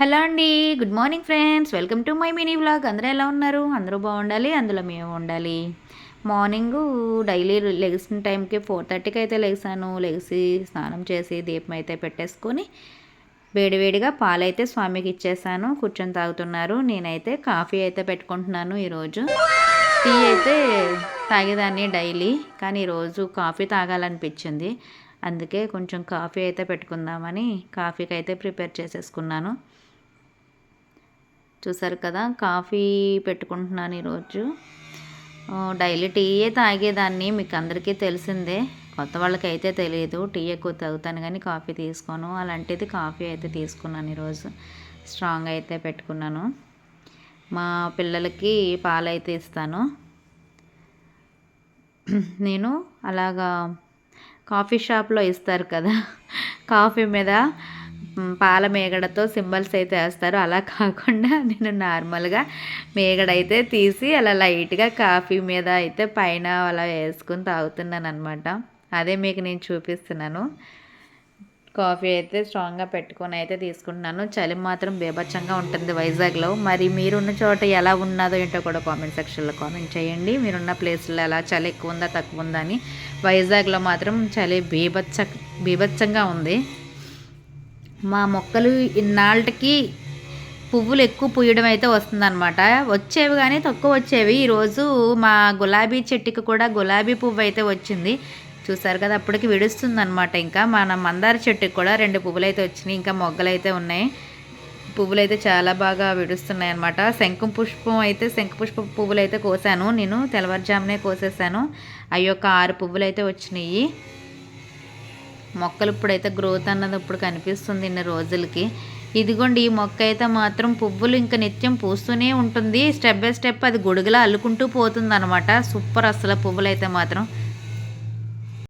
Hello అండి good morning friends. Welcome to my mini vlog. అందరూ ఎలా ఉన్నారు? అందరూ బాగుండాలి? అందులో మేము ఉండాలి. మార్నింగ్ డైలీ లెగిసిన టైంకి ఫోర్ థర్టీకి అయితే లెగిసాను. లెగిసి స్నానం చేసి దీపం అయితే పెట్టేసుకొని వేడివేడిగా పాలైతే స్వామికి ఇచ్చేసాను. కూర్చొని తాగుతున్నారు. నేనైతే కాఫీ అయితే పెట్టుకుంటున్నాను ఈరోజు. టీ అయితే తాగేదాన్ని డైలీ కానీ ఈరోజు కాఫీ తాగాలనిపించింది. అందుకే కొంచెం కాఫీ అయితే పెట్టుకుందామని కాఫీకి అయితే ప్రిపేర్ చేసేసుకున్నాను. చూసారు కదా కాఫీ పెట్టుకుంటున్నాను ఈరోజు. డైలీ టీయే తాగేదాన్ని మీకు అందరికీ తెలిసిందే. కొత్త వాళ్ళకి అయితే తెలియదు టీ ఎక్కువ తాగుతాను కానీ కాఫీ తీసుకోను. అలాంటిది కాఫీ అయితే తీసుకున్నాను ఈరోజు. స్ట్రాంగ్ అయితే పెట్టుకున్నాను. మా పిల్లలకి పాలు అయితే ఇస్తాను. నేను అలాగా కాఫీ షాప్లో ఇస్తారు కదా కాఫీ మీద పాల మేగడతో సింబల్స్ అయితే వేస్తారు. అలా కాకుండా నేను నార్మల్గా మేగడ అయితే తీసి అలా లైట్గా కాఫీ మీద అయితే పైన అలా వేసుకుని తాగుతున్నాను అనమాట అదే మీకు నేను చూపిస్తున్నాను. కాఫీ అయితే స్ట్రాంగ్గా పెట్టుకొని అయితే తీసుకుంటున్నాను. చలి మాత్రం బేభత్సంగా ఉంటుంది వైజాగ్లో. మరి మీరున్న చోట ఎలా ఉన్నదో ఏంటో కూడా కామెంట్ సెక్షన్లో కామెంట్ చేయండి. మీరున్న ప్లేస్లో ఎలా చలి ఎక్కువ ఉందా తక్కువ ఉందా అని. వైజాగ్లో మాత్రం చలి బీభత్స బీభత్సంగా ఉంది. మా మొక్కలు ఇన్నాళ్ళకి పువ్వులు ఎక్కువ పూయడం అయితే వస్తుందన్నమాట. వచ్చేవి కానీ తక్కువ వచ్చేవి. ఈరోజు మా గులాబీ చెట్టుకి కూడా గులాబీ పువ్వు అయితే వచ్చింది. చూసారు కదా అప్పటికి విడుస్తుంది అనమాట ఇంకా మన మందార చెట్టుకి కూడా రెండు పువ్వులు అయితే వచ్చినాయి. ఇంకా మొగ్గలు అయితే ఉన్నాయి. పువ్వులు అయితే చాలా బాగా విడుస్తున్నాయి అనమాట శంఖం పుష్పం అయితే శంఖ పుష్ప పువ్వులు అయితే కోసాను. నేను తెల్లవారుజామునే కోసేసాను. అవి ఒక ఆరు పువ్వులు అయితే వచ్చినాయి. మొక్కలు ఇప్పుడైతే గ్రోత్ అన్నది ఇప్పుడు కనిపిస్తుంది ఇన్ని రోజులకి. ఇదిగోండి ఈ మొక్క అయితే మాత్రం పువ్వులు ఇంకా నిత్యం పూస్తూనే ఉంటుంది. స్టెప్ బై స్టెప్ అది గొడుగులా అల్లుకుంటూ పోతుంది అనమాట సూపర్ అసలు పువ్వులు అయితే మాత్రం.